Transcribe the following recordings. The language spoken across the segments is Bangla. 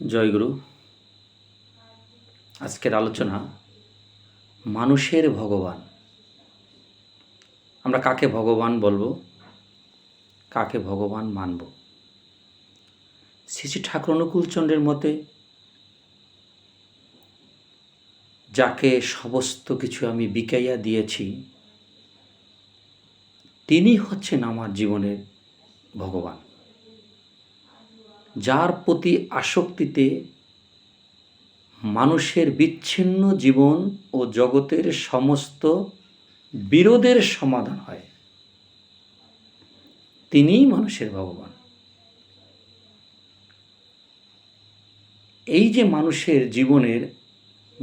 জয়গুরু, আজকের আলোচনা মানুষের ভগবান। আমরা কাকে ভগবান বলব? কাকে ভগবান মানব? শ্রী ঠাকুর অনুকূলচন্দ্রের মতে যাকে সমস্ত কিছু আমি বিকাইয়া দিয়েছি, তিনি হচ্ছেন আমার জীবনের ভগবান। যার প্রতি আসক্তিতে মানুষের বিচ্ছিন্ন জীবন ও জগতের সমস্ত বিরোধের সমাধান হয়। তিনিই মানুষের ভগবান। এই যে মানুষের জীবনের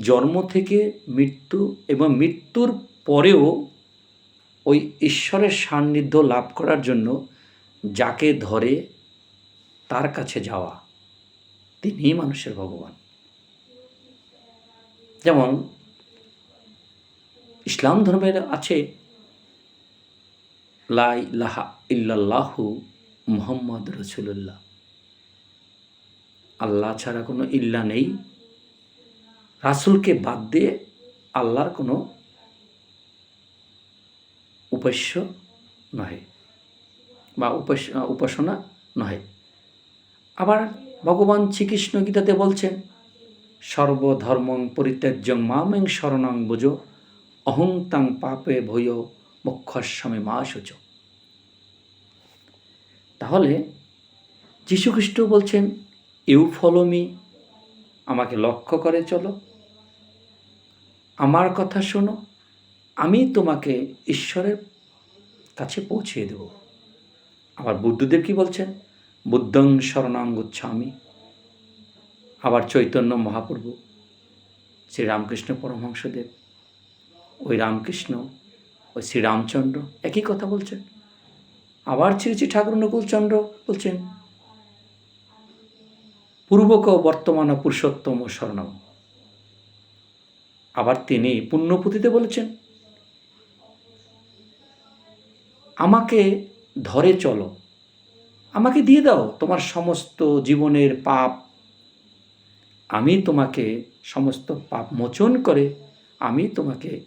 জন্ম থেকে মৃত্যু এবং মৃত্যুর পরেও ওই ঈশ্বরের সান্নিধ্য লাভ করার জন্য যাকে ধরে তার কাছে যাওয়া তিনিই মানুষের ভগবান। যেমন, ইসলাম ধর্মের আছে লাই লাহা ইল্লাল্লাহু মুহাম্মদ রসুল্লাহ আল্লাহ ছাড়া কোনো ইল্লা নেই। রাসুলকে বাদ দিয়ে আল্লাহর কোনো উপাস্য নহে বা উপাস, উপাসনা নহে। আবার ভগবান শ্রীকৃষ্ণ গীতাতে বলছেন সর্বধর্মং পরিত্যাজ্যং মামেং শরণং বুঝো অহং তাং পাপে ভয় মোক্ষস্বামী মা শুচ তাহলে যীশুখ্রিস্ট বলছেন, ইউ ফলো মি, আমাকে লক্ষ্য করে চলো। আমার কথা শোনো, আমি তোমাকে ঈশ্বরের কাছে পৌঁছিয়ে দেব। আবার বুদ্ধদেব কি বলছেন বুদ্ধং শরণাং গুচ্ছামি আবার চৈতন্য মহাপ্রভু শ্রী রামকৃষ্ণ পরমহংসদেব, ওই রামকৃষ্ণ, ওই শ্রীরামচন্দ্র একই কথা বলছেন। আবার শ্রী শ্রী ঠাকুর অনুকূলচন্দ্র বলছেন, পূর্বক বর্তমান পুরুষোত্তম শরণম। আবার তিনি পুণ্যপুঁথিতে বলেছেন, আমাকে ধরে চলো আমাকে দিয়ে দাও তোমার সমস্ত জীবনের পাপ। আমি তোমাকে সমস্ত পাপ মোচন করে আমি তোমাকে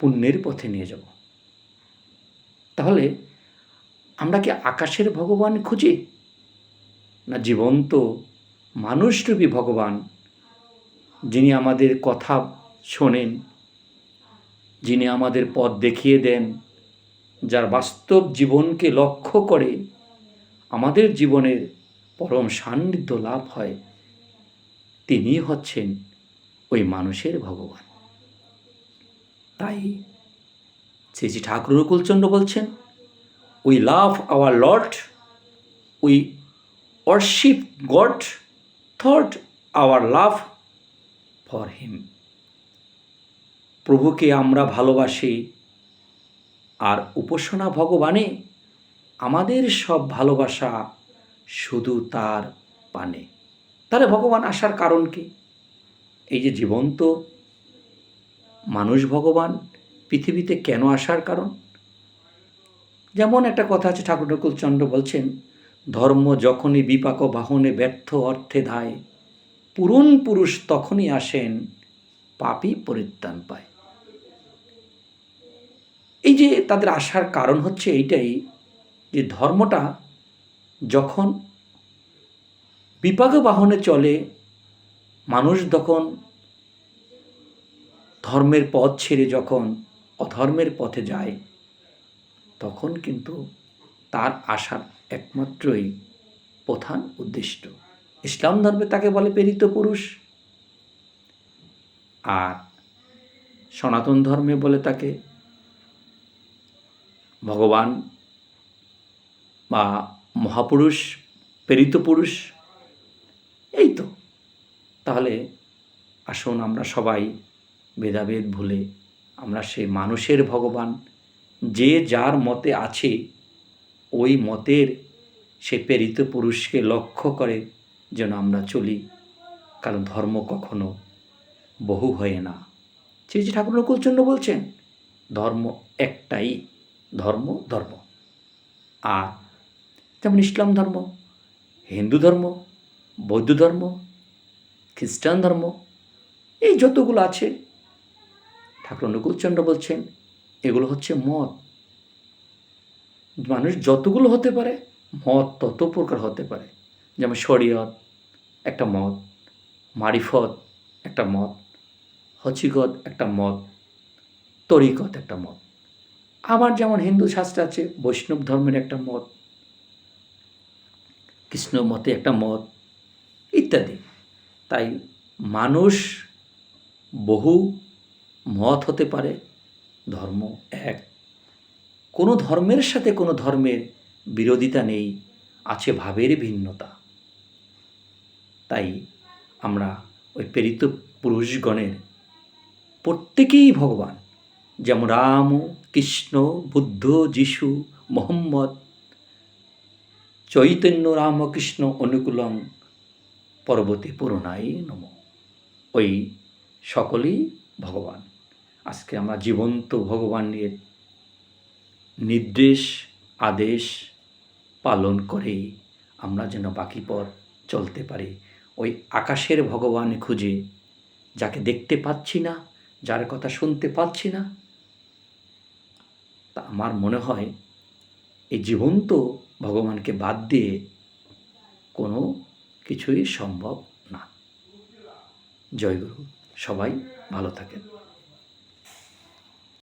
পুণ্যের পথে নিয়ে যাব। তাহলে আমরা কি আকাশের ভগবান খুঁজি? না জীবন্ত মানুষরূপী ভগবান, যিনি আমাদের কথা শোনেন, যিনি আমাদের পথ দেখিয়ে দেন, যার বাস্তব জীবনকে লক্ষ্য করে আমাদের জীবনের পরম সান্নিধ্য লাভ হয়, তিনি হচ্ছেন ওই মানুষের ভগবান। তাই শ্রী শ্রী ঠাকুর অনুকূলচন্দ্র বলছেন we love our lord we worship god thought our love for him প্রভুকে আমরা ভালোবাসি, আর উপাসনা ভগবানে আমাদের সব ভালোবাসা শুধু তার পানে। তাহলে ভগবান আসার কারণ কি? এই যে জীবন্ত মানুষ ভগবান, পৃথিবীতে কেন আসার কারণ? যেমন একটা কথা আছে, ঠাকুর চন্দ্র বলছেন, ধর্ম যখনই বিপাক বাহনে ব্যর্থ অর্থে ধায় পুরন পুরুষ তখনই আসেন পাপই পরিত্রাণ পায়। এই যে তাদের আসার কারণ হচ্ছে এইটাই যে ধর্মটা যখন বিপাক বাহনে চলে, মানুষ তখন ধর্মের পথ ছেড়ে যখন অধর্মের পথে যায়, তখন কিন্তু তার আসার একমাত্রই প্রধান উদ্দিষ্ট ইসলাম ধর্মে তাকে বলে প্রেরিত পুরুষ। আর সনাতন ধর্মে বলে তাকে ভগবান বা মহাপুরুষ প্রেরিত পুরুষ এই তো। তাহলে আসুন আমরা সবাই ভেদাভেদ ভুলে আমরা সেই মানুষের ভগবান, যে যার মতে আছে, ওই মতের সে প্রেরিত পুরুষকে লক্ষ্য করে যেন আমরা চলি। কারণ ধর্ম কখনো বহু হয় না। শ্রী শ্রী ঠাকুর নকুলচন্দ্র বলছেন, ধর্ম একটাই, ধর্ম ধর্ম। আর যেমন ইসলাম ধর্ম? হিন্দু ধর্ম, বৌদ্ধ ধর্ম, খ্রিস্টান ধর্ম, এই যতগুলো আছে। ঠাকুর অনুকূলচন্দ্র বলছেন, এগুলো হচ্ছে মত। মানুষ যতগুলো হতে পারে, মত তত প্রকার হতে পারে। যেমন শরীয়ত, একটা মত। মারিফত, একটা মত। হচিকত, একটা মত। তরিকত, একটা মত। আবার যেমন হিন্দু শাস্ত্র আছে, বৈষ্ণব ধর্মের একটা মত। কৃষ্ণ মতে একটা মত, ইত্যাদি। তাই মানুষ বহু মত হতে পারে, ধর্ম এক। কোনো ধর্মের সাথে কোনো ধর্মের বিরোধিতা নেই, আছে ভাবের ভিন্নতা। তাই আমরা ওই প্রেরিত পুরুষগণের প্রত্যেকেই ভগবান, যেমন রাম, কৃষ্ণ, বুদ্ধ, যিশু, মোহাম্মদ চৈতন্য রামকৃষ্ণ অনুকূলং পর্বতে পুরনাই নম। ওই সকলেই ভগবান। আজকে আমরা জীবন্ত ভগবানের নির্দেশ, আদেশ পালন করে আমরা যেন বাকি পথ চলতে পারি। ওই আকাশের ভগবান খুঁজে, যাকে দেখতে পাচ্ছি না, যার কথা শুনতে পাচ্ছি না, তা আমার মনে হয় এই জীবন্ত ভগবানকে বাদ দিয়ে কোনো কিছুই সম্ভব না। জয়গুরু সবাই ভালো থাকেন।